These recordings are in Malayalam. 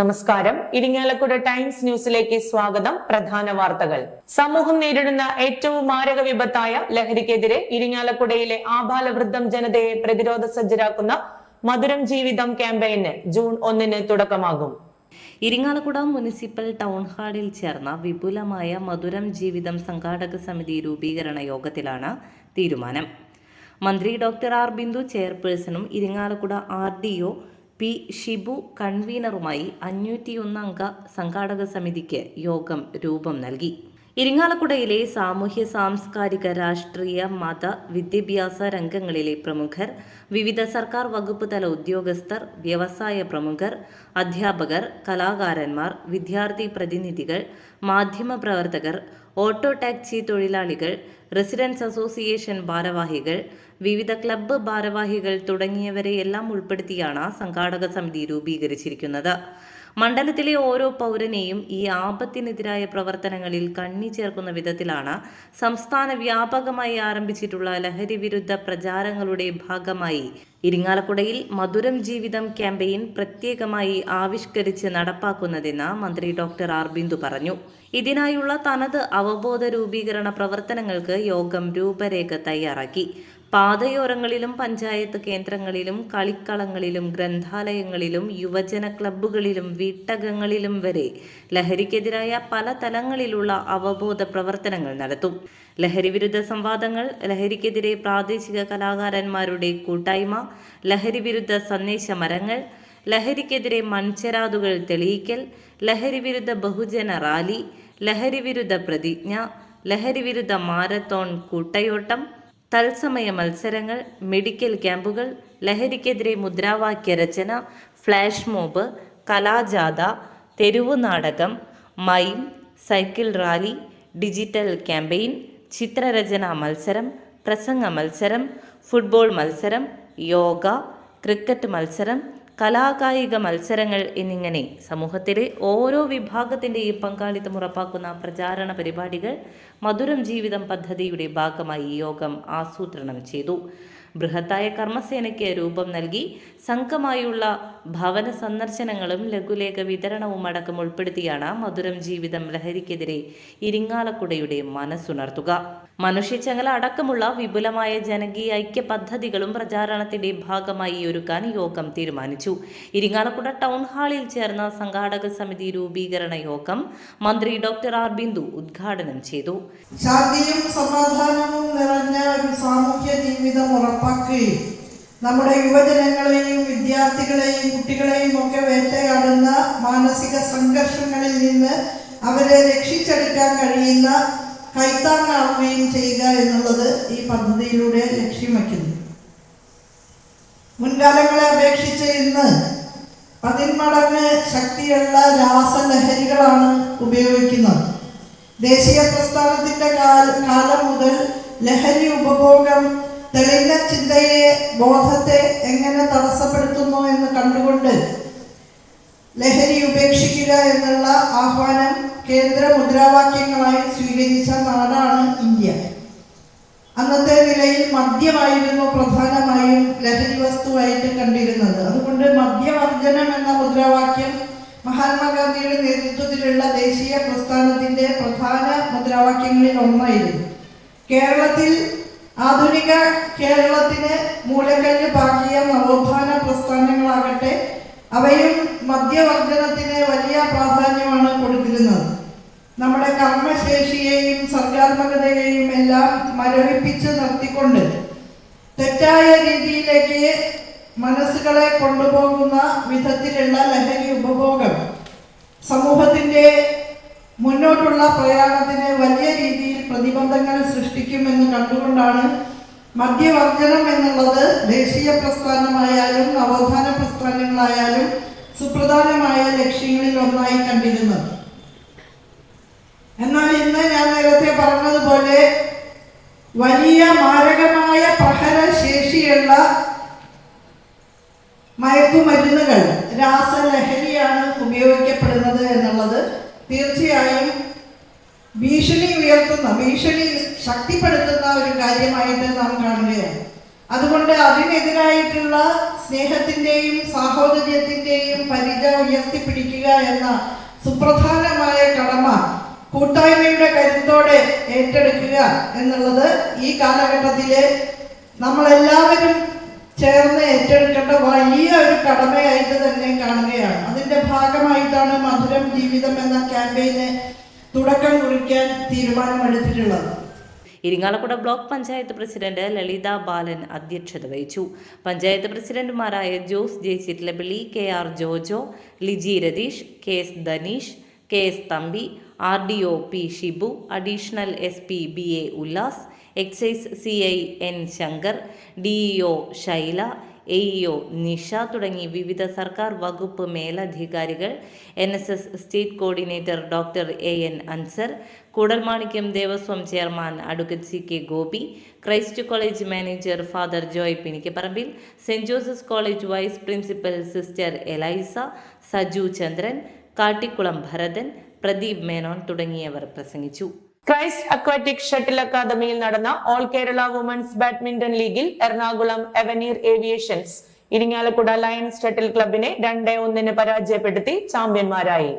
നമസ്കാരം. ഇരിങ്ങാലക്കുട ടൈംസ് ന്യൂസിലേക്ക് സ്വാഗതം. പ്രധാന വാർത്തകൾ. സമൂഹം നേരിടുന്ന ഏറ്റവും മാരക വിപത്തായ ലഹരിക്കെതിരെ ഇരിങ്ങാലക്കുടയിലെ ആബാലവൃദ്ധം ജനതയെ പ്രതിരോധ സജ്ജരാക്കുന്ന മധുരം ജീവിതം ക്യാമ്പയിന് ജൂൺ ഒന്നിന് തുടക്കമാകും. ഇരിങ്ങാലക്കുട മുനിസിപ്പൽ ടൗൺ ഹാളിൽ ചേർന്ന വിപുലമായ മധുരം ജീവിതം സംഘാടക സമിതി രൂപീകരണ യോഗത്തിലാണ് തീരുമാനം. മന്ത്രി doctor R Bindu ചെയർപേഴ്സണും Irinjalakuda R D O P Shibu കൺവീനറുമായി അഞ്ഞൂറ്റിയൊന്ന് അംഗ സംഘാടക സമിതിക്ക് യോഗം രൂപം നൽകി ഇരിങ്ങാലക്കുടയിലെ സാമൂഹ്യ സാംസ്കാരിക രാഷ്ട്രീയ മത വിദ്യാഭ്യാസ രംഗങ്ങളിലെ പ്രമുഖർ വിവിധ സർക്കാർ വകുപ്പ് തല ഉദ്യോഗസ്ഥർ വ്യവസായ പ്രമുഖർ അധ്യാപകർ കലാകാരന്മാർ വിദ്യാർത്ഥി പ്രതിനിധികൾ മാധ്യമപ്രവർത്തകർ ഓട്ടോ ടാക്സി തൊഴിലാളികൾ റെസിഡൻസ് അസോസിയേഷൻ ഭാരവാഹികൾ വിവിധ ക്ലബ്ബ് ഭാരവാഹികൾ തുടങ്ങിയവരെയെല്ലാം ഉൾപ്പെടുത്തിയാണ് സംഘാടക സമിതി രൂപീകരിച്ചിരിക്കുന്നത്. മണ്ഡലത്തിലെ ഓരോ പൗരനെയും ഈ ആപത്തിനെതിരായ പ്രവർത്തനങ്ങളിൽ കണ്ണി ചേർക്കുന്ന വിധത്തിലാണ് സംസ്ഥാന വ്യാപകമായി ആരംഭിച്ചിട്ടുള്ള ലഹരി വിരുദ്ധ പ്രചാരങ്ങളുടെ ഭാഗമായി. ഇരിങ്ങാലക്കുടയിൽ മധുരം ജീവിതം ക്യാമ്പയിൻ പ്രത്യേകമായി ആവിഷ്കരിച്ച് നടപ്പാക്കുന്നതെന്ന് മന്ത്രി ഡോക്ടർ ആർ ബിന്ദു പറഞ്ഞു. ഇതിനായുള്ള തനത് അവബോധ രൂപീകരണ പ്രവർത്തനങ്ങൾക്ക് യോഗം രൂപരേഖ തയ്യാറാക്കി. പാതയോരങ്ങളിലും പഞ്ചായത്ത് കേന്ദ്രങ്ങളിലും കളിക്കളങ്ങളിലും ഗ്രന്ഥാലയങ്ങളിലും യുവജന ക്ലബ്ബുകളിലും വീട്ടകങ്ങളിലും വരെ ലഹരിക്കെതിരായ പല തലങ്ങളിലുള്ള അവബോധ പ്രവർത്തനങ്ങൾ നടത്തും. ലഹരിവിരുദ്ധ സംവാദങ്ങൾ ലഹരിക്കെതിരെ പ്രാദേശിക കലാകാരന്മാരുടെ കൂട്ടായ്മ ലഹരിവിരുദ്ധ സന്ദേശ മരങ്ങൾ ലഹരിക്കെതിരെ മൺചെരാതുകൾ തെളിയിക്കൽ ലഹരിവിരുദ്ധ ബഹുജന റാലി ലഹരിവിരുദ്ധ പ്രതിജ്ഞ ലഹരിവിരുദ്ധ മാരത്തോൺ കൂട്ടയോട്ടം തത്സമയ മത്സരങ്ങൾ മെഡിക്കൽ ക്യാമ്പുകൾ ലഹരിക്കെതിരെ മുദ്രാവാക്യ രചന ഫ്ലാഷ് മോബ് കലാജാഥ തെരുവ് നാടകം mime cycle rally digital campaign ചിത്രരചനാ മത്സരം പ്രസംഗ മത്സരം ഫുട്ബോൾ മത്സരം യോഗ ക്രിക്കറ്റ് മത്സരം കലാകായിക മത്സരങ്ങൾ എന്നിങ്ങനെ സമൂഹത്തിലെ ഓരോ വിഭാഗത്തിന്റെയും പങ്കാളിത്തം ഉറപ്പാക്കുന്ന പ്രചാരണ പരിപാടികൾ മധുരം ജീവിതം പദ്ധതിയുടെ ഭാഗമായി യോഗം ആസൂത്രണം ചെയ്തു. ബൃഹത്തായ കർമ്മസേനയ്ക്ക് രൂപം നൽകി സംഘമായുള്ള ഭവന സന്ദർശനങ്ങളും ലഘുലേഖ വിതരണവും അടക്കം ഉൾപ്പെടുത്തിയാണ് മധുരം ജീവിതം ലഹരിക്കെതിരെ ഇരിങ്ങാലക്കുടയുടെ മനസ്സുണർത്തുക. മനുഷ്യച്ചങ്ങല അടക്കമുള്ള വിപുലമായ ജനകീയ ഐക്യ പദ്ധതികളും പ്രചാരണത്തിന്റെ ഭാഗമായി ഒരുക്കാൻ യോഗം തീരുമാനിച്ചു. ഇരിങ്ങാലക്കുട ടൗൺ ഹാളിൽ ചേർന്ന സംഘാടക സമിതി രൂപീകരണ യോഗം മന്ത്രി ഡോക്ടർ ആർ. ബിന്ദു ഉദ്ഘാടനം ചെയ്തു. ശാന്തിയും സമാധാനവും നിറഞ്ഞ ഒരു സാമൂഹ്യ ജീവിതം ഉറപ്പാക്കുകയും നമ്മുടെ യുവജനങ്ങളെയും വിദ്യാർത്ഥികളെയും കുട്ടികളെയും ഒക്കെ വേട്ടയാടുന്ന മാനസിക സംഘർഷങ്ങളിൽ നിന്ന് അവരെ രക്ഷിച്ചെടുക്കാൻ കഴിയുന്ന കൈത്താങ്ങാവുകയും ചെയ്യുക എന്നുള്ളത് ഈ പദ്ധതിയിലൂടെ ലക്ഷ്യം വയ്ക്കുന്നു. മുൻകാലങ്ങളെ അപേക്ഷിച്ച് ഇന്ന് പതിന്മടങ്ങ് ശക്തിയുള്ള രാസലഹരികളാണ് ഉപയോഗിക്കുന്നത്. ദേശീയ പ്രസ്ഥാനത്തിന്റെ കാലം മുതൽ ലഹരി ഉപഭോഗം തെളിഞ്ഞ ചിന്തയെ ബോധത്തെ എങ്ങനെ തടസ്സപ്പെടുത്തുന്നു എന്ന് കണ്ടുകൊണ്ട് ലഹരി ഉപേക്ഷിക്കുക എന്നുള്ള ആഹ്വാനം കേന്ദ്ര മുദ്രാവാക്യങ്ങളായി സ്വീകരിച്ച നാടാണ് ഇന്ത്യ. അന്നത്തെ നിലയിൽ മദ്യമായിരുന്നു പ്രധാനമായും ലഹരി വസ്തുവായിട്ട് കണ്ടിരുന്നത്. അതുകൊണ്ട് മദ്യവർജനം എന്ന മുദ്രാവാക്യം മഹാത്മാഗാന്ധിയുടെ നേതൃത്വത്തിലുള്ള ദേശീയ പ്രസ്ഥാനത്തിന്റെ പ്രധാന മുദ്രാവാക്യങ്ങളിൽ ഒന്നായിരുന്നു. കേരളത്തിൽ ആധുനിക കേരളത്തിന് മൂലക്കല്ല് പാകിയ നവോത്ഥാന പ്രസ്ഥാനങ്ങളാകട്ടെ അവയും മദ്യവർജനത്തിന് വലിയ പ്രാധാന്യമാണ് കൊടുത്തിരുന്നത്. നമ്മുടെ കർമ്മശേഷിയെയും സർഗാത്മകതയെയും എല്ലാം മരവിപ്പിച്ച് നിർത്തിക്കൊണ്ട് തെറ്റായ രീതിയിലേക്ക് മനസ്സുകളെ കൊണ്ടുപോകുന്ന വിധത്തിലുള്ള ലഹരി ഉപഭോഗം സമൂഹത്തിന്റെ മുന്നോട്ടുള്ള പ്രയാണത്തിന് കണ്ടുകൊണ്ടാണ് മദ്യവർജനം എന്നുള്ളത് ദേശീയ പ്രസ്ഥാനമായാലും നവോത്ഥാന പ്രസ്ഥാനങ്ങളായാലും സുപ്രധാനമായ ലക്ഷ്യങ്ങളിൽ ഒന്നായി കണ്ടിരുന്നത്. എന്നാൽ ഇന്ന് ഞാൻ നേരത്തെ പറഞ്ഞതുപോലെ വലിയ മാരകമായ പ്രഹരശേഷിയുള്ള മയക്കുമരുന്നുകൾ രാസലഹരിയാണ് ഉപയോഗിക്കപ്പെടുന്നത് എന്നുള്ളത് തീർച്ചയായും ഭീഷണി ഉയർത്തുന്ന ഭീഷണി ശക്തിപ്പെടുത്തുന്ന ഒരു കാര്യമായിട്ട് നാം കാണുകയാണ്. അതുകൊണ്ട് അതിനെതിരായിട്ടുള്ള സ്നേഹത്തിന്റെയും സാഹോദര്യത്തിന്റെയും പരിച ഉയർത്തിപ്പിടിക്കുക എന്ന സുപ്രധാനമായ കടമ കൂട്ടായ്മയുടെ കരുത്തോടെ ഏറ്റെടുക്കുക എന്നുള്ളത് ഈ കാലഘട്ടത്തിലെ നമ്മളെല്ലാവരും ചേർന്ന് ഏറ്റെടുക്കേണ്ട വലിയ ഒരു കടമയായിട്ട് തന്നെ കാണുകയാണ്. അതിന്റെ ഭാഗമായിട്ടാണ് മധുരം ജീവിതം എന്ന ക്യാമ്പയിന് തുടക്കം കുറിക്കാൻ തീരുമാനമെടുത്തിട്ടുള്ളത്. ഇരിങ്ങാലക്കുട ബ്ലോക്ക് പഞ്ചായത്ത് പ്രസിഡന്റ് ലളിത ബാലൻ അധ്യക്ഷത വഹിച്ചു. പഞ്ചായത്ത് പ്രസിഡന്റുമാരായ Jose J Chittilappilly K R Jojo Liji Ratheesh K S Dhaneesh K S Thampi R D O P Shibu additional S P B A Ullas excise C I N Shankar D EO Shaila A EO Nisha തുടങ്ങി വിവിധ സർക്കാർ വകുപ്പ് മേലധികാരികൾ N S S state coordinator doctor A N Ansar Koodalmanikyam Devaswom chairman advocate C K Gopi Christ college manager father Joy Pinikkaparambil saint Joseph's college vice principal sister Eliza Saju Chandran Kattikulam Bharathan Pradeep Menon തുടങ്ങിയവർ പ്രസംഗിച്ചു. ക്രൈസ്റ്റ് അക്വാറ്റിക് ഷട്ടിൽ അക്കാദമിയിൽ നടന്ന ഓൾ കേരള വുമൻസ് ബാഡ്മിന്റൺ ലീഗിൽ Ernakulam Avenir aviations Irinjalakuda lions shuttle ക്ലബിനെ രണ്ടേ ഒന്നിന് പരാജയപ്പെടുത്തി ചാമ്പ്യന്മാരായി.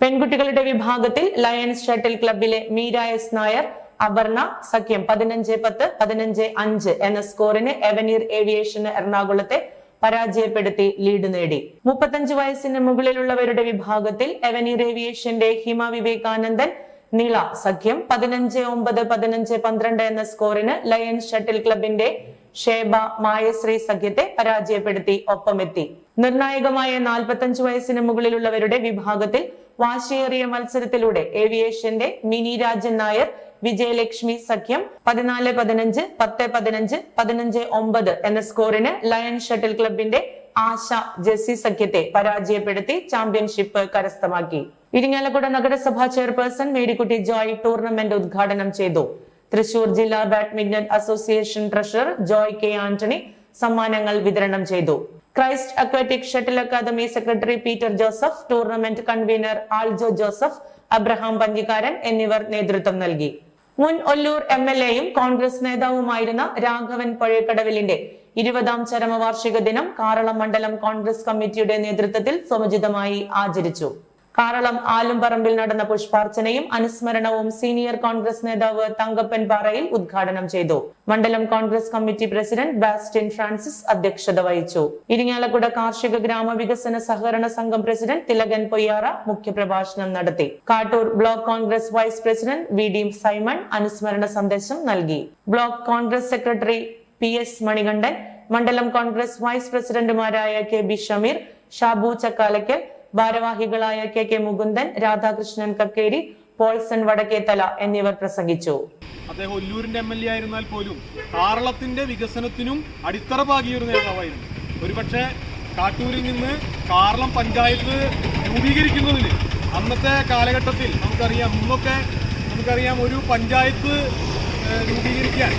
പെൺകുട്ടികളുടെ വിഭാഗത്തിൽ ലയൺസ് ഷട്ടിൽ ക്ലബിലെ മീര എസ് നായർ അപർണ സഖ്യം പതിനഞ്ച് പത്ത് പതിനഞ്ച് അഞ്ച് എന്ന സ്കോറിന് എവനീർ ഏവിയേഷന് എറണാകുളത്തെ പരാജയപ്പെടുത്തി ലീഡ് നേടി. മുപ്പത്തഞ്ച് വയസ്സിന് മുകളിലുള്ളവരുടെ വിഭാഗത്തിൽ എവനീർ ഏവിയേഷന്റെ ഹിമ വിവേകാനന്ദൻ നീള സഖ്യം പതിനഞ്ച് ഒമ്പത് പതിനഞ്ച് പന്ത്രണ്ട് എന്ന സ്കോറിന് ലയൺസ് ഷട്ടിൽ ക്ലബിന്റെ ഷേബ മായശ്രീ സഖ്യത്തെ പരാജയപ്പെടുത്തി ഒപ്പമെത്തി. നിർണായകമായ നാൽപ്പത്തഞ്ച് വയസ്സിന് മുകളിലുള്ളവരുടെ വിഭാഗത്തിൽ വാശിയേറിയ മത്സരത്തിലൂടെ ഏവിയേഷന്റെ മിനി രാജൻ നായർ വിജയലക്ഷ്മി സഖ്യം പതിനാല് പതിനഞ്ച് പത്ത് പതിനഞ്ച് പതിനഞ്ച് ഒമ്പത് എന്ന സ്കോറിന് ലയൺ ഷട്ടിൽ ക്ലബിന്റെ ആശ ജെസ്സി സഖ്യത്തെ പരാജയപ്പെടുത്തി ചാമ്പ്യൻഷിപ്പ് കരസ്ഥമാക്കി. ഇരിങ്ങാലക്കുട നഗരസഭാ ചെയർപേഴ്സൺ മേരിക്കുട്ടി ജോയ് ടൂർണമെന്റ് ഉദ്ഘാടനം ചെയ്തു. തൃശൂർ ജില്ലാ badminton association treasurer Joy K Antony സമ്മാനങ്ങൾ വിതരണം ചെയ്തു. Christ aquatic shuttle academy secretary Peter Joseph tournament convener Aljo Joseph Abraham Panchikkaran എന്നിവർ നേതൃത്വം നൽകി. മുൻ ഒല്ലൂർ എം എൽ എയും കോൺഗ്രസ് നേതാവുമായിരുന്ന രാഘവൻ പഴയക്കടവിലിന്റെ ഇരുപതാം ചരമവാർഷിക ദിനം കാറളം മണ്ഡലം കോൺഗ്രസ് കമ്മിറ്റിയുടെ നേതൃത്വത്തിൽ സമുചിതമായി ആചരിച്ചു. കാറളം ആലുംപറമ്പിൽ നടന്ന പുഷ്പാർച്ചനയും അനുസ്മരണവും സീനിയർ കോൺഗ്രസ് നേതാവ് തങ്കപ്പൻ പാറയിൽ ഉദ്ഘാടനം ചെയ്തു. മണ്ഡലം കോൺഗ്രസ് കമ്മിറ്റി പ്രസിഡന്റ് ബാസ്റ്റിൻ ഫ്രാൻസിസ് അധ്യക്ഷത വഹിച്ചു. ഇരിങ്ങാലക്കുട കാർഷിക ഗ്രാമവികസന സഹകരണ സംഘം പ്രസിഡന്റ് തിലകൻ പൊയ്യാറ മുഖ്യപ്രഭാഷണം നടത്തി. Kattoor block Congress vice president V D Simon അനുസ്മരണ സന്ദേശം നൽകി. Block Congress secretary P S Manikandan മണ്ഡലം കോൺഗ്രസ് വൈസ് പ്രസിഡന്റുമാരായ കെ ബി ഷമീർ ഷാബു ചക്കാലക്കൽ ഭാരവാഹികളായ കെ കെ മുകുന്ദൻ രാധാകൃഷ്ണൻ കക്കേരി പോൾസൺ വടക്കേത്തല എന്നിവർ പ്രസംഗിച്ചു. അദ്ദേഹം ഒല്ലൂരിന്റെ എം എൽ എ ആയിരുന്നാൽ പോലും കാറളത്തിന്റെ വികസനത്തിനും അടിത്തറ പാകിയ ഒരു നേതാവായിരുന്നു. ഒരുപക്ഷെ കാട്ടൂരിൽ നിന്ന് കാറളം പഞ്ചായത്ത് രൂപീകരിക്കുന്നതിന് അന്നത്തെ കാലഘട്ടത്തിൽ നമുക്കറിയാം ഇന്നൊക്കെ നമുക്കറിയാം ഒരു പഞ്ചായത്ത് രൂപീകരിക്കാൻ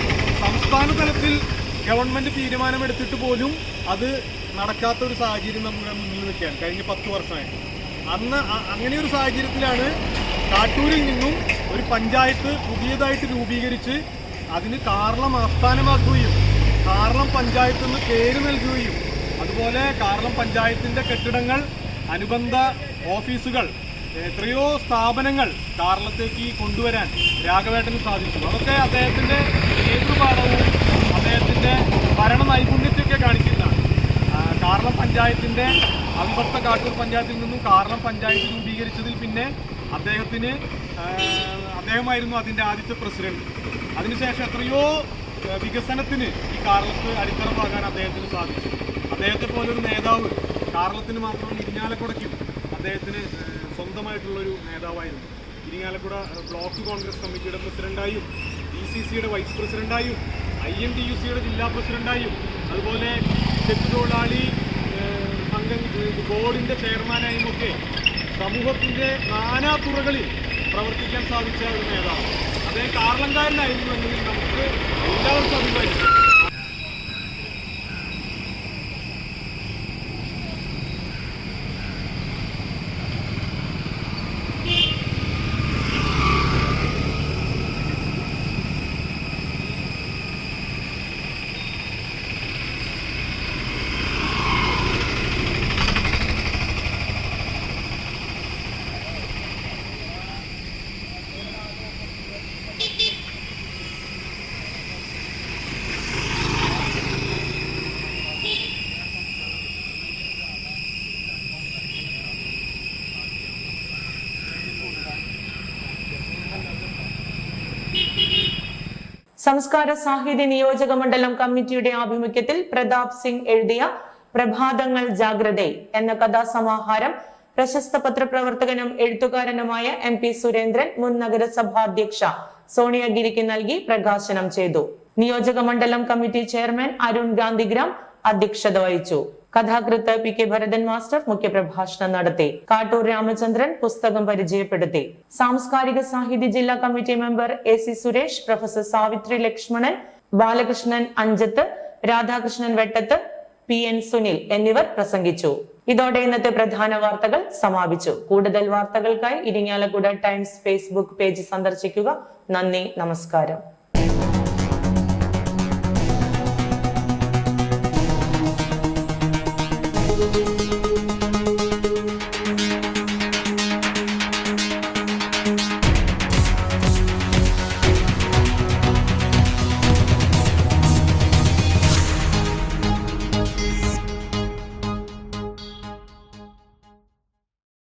സംസ്ഥാന തലത്തിൽ ഗവൺമെന്റ് തീരുമാനമെടുത്തിട്ട് പോലും അത് നടക്കാത്ത ഒരു സാഹചര്യം നമ്മുടെ മുന്നിൽ നിൽക്കുകയാണ് കഴിഞ്ഞ പത്ത് വർഷമായിട്ട്. അന്ന് അങ്ങനെ ഒരു സാഹചര്യത്തിലാണ് കാട്ടൂരിൽ നിന്നും ഒരു പഞ്ചായത്ത് പുതിയതായിട്ട് രൂപീകരിച്ച് അതിന് കാർളം ആസ്ഥാനമാക്കുകയും കാർളം പഞ്ചായത്ത് എന്ന് പേര് നൽകുകയും അതുപോലെ കാർളം പഞ്ചായത്തിന്റെ കെട്ടിടങ്ങൾ അനുബന്ധ ഓഫീസുകൾ എത്രയോ സ്ഥാപനങ്ങൾ കാർലത്തേക്ക് കൊണ്ടുവരാൻ രാഘവേട്ടന് സാധിച്ചു. അതൊക്കെ അദ്ദേഹത്തിന്റെ നേതൃപാഠവും ഭരണ നൈപുണ്യത്തെയൊക്കെ കാണിക്കുന്നതാണ് കാരണം കാർളം പഞ്ചായത്തിന്റെ അവിഭക്ത കാട്ടൂർ പഞ്ചായത്തിൽ നിന്നും കാർളം പഞ്ചായത്ത് രൂപീകരിച്ചതിൽ പിന്നെ അദ്ദേഹത്തിന് അദ്ദേഹമായിരുന്നു അതിന്റെ ആദ്യത്തെ പ്രസിഡന്റ്. അതിനുശേഷം എത്രയോ വികസനത്തിന് ഈ കാർലത്ത് അടിത്തറമാകാൻ അദ്ദേഹത്തിന് സാധിച്ചു. അദ്ദേഹത്തെ പോലൊരു നേതാവ് കാർലത്തിന് മാത്രം ഇരിഞ്ഞാലക്കുടയ്ക്കും അദ്ദേഹത്തിന് സ്വന്തമായിട്ടുള്ളൊരു നേതാവായിരുന്നു. ഇരിങ്ങാലക്കുട ബ്ലോക്ക് കോൺഗ്രസ് കമ്മിറ്റിയുടെ പ്രസിഡന്റായും ഡി സി സിയുടെ വൈസ് പ്രസിഡന്റായും ഐ എം ടി യു സിയുടെ ജില്ലാ പ്രസിഡന്റായും അതുപോലെ തെക്ക് തൊഴിലാളി സംഘം ബോർഡിന്റെ ചെയർമാനായും ഒക്കെ സമൂഹത്തിന്റെ നാനാ തുറകളിൽ പ്രവർത്തിക്കാൻ സാധിച്ച ഒരു നേതാവ്. അദ്ദേഹം കാർലങ്കാരനായിരുന്നു എന്നതിൽ നമുക്ക് എല്ലാവർക്കും അഭിമാനിക്കാം സംസ്കാര സാഹിത്യ നിയോജക മണ്ഡലം കമ്മിറ്റിയുടെ ആഭിമുഖ്യത്തിൽ പ്രതാപ് സിംഗ് എഴുതിയ പ്രഭാതങ്ങൾ ജാഗ്രത എന്ന കഥാസമാഹാരം പ്രശസ്ത പത്രപ്രവർത്തകനും എഴുത്തുകാരനുമായ എം പി സുരേന്ദ്രൻ മുൻ നഗരസഭാധ്യക്ഷ സോണിയഗിരിക്ക് നൽകി പ്രകാശനം ചെയ്തു. നിയോജക മണ്ഡലം കമ്മിറ്റി ചെയർമാൻ അരുൺ ഗാന്ധിഗ്രാം അധ്യക്ഷത വഹിച്ചു. കഥാകൃത്ത് പി കെ ഭരതൻ മാസ്റ്റർ മുഖ്യപ്രഭാഷണം നടത്തി. കാട്ടൂർ രാമചന്ദ്രൻ പുസ്തകം പരിചയപ്പെടുത്തി. സാംസ്കാരിക സാഹിത്യ ജില്ലാ committee member A C Suresh professor Savithri Lakshmanan Balakrishnan Anchath Radhakrishnan Vettath P N Sunil എന്നിവർ പ്രസംഗിച്ചു. ഇതോടെ ഇന്നത്തെ പ്രധാന വാർത്തകൾ സമാപിച്ചു. കൂടുതൽ വാർത്തകൾക്കായി ഇരിങ്ങാലക്കുട ടൈംസ് ഫേസ്ബുക്ക് പേജ് സന്ദർശിക്കുക. നന്ദി നമസ്കാരം.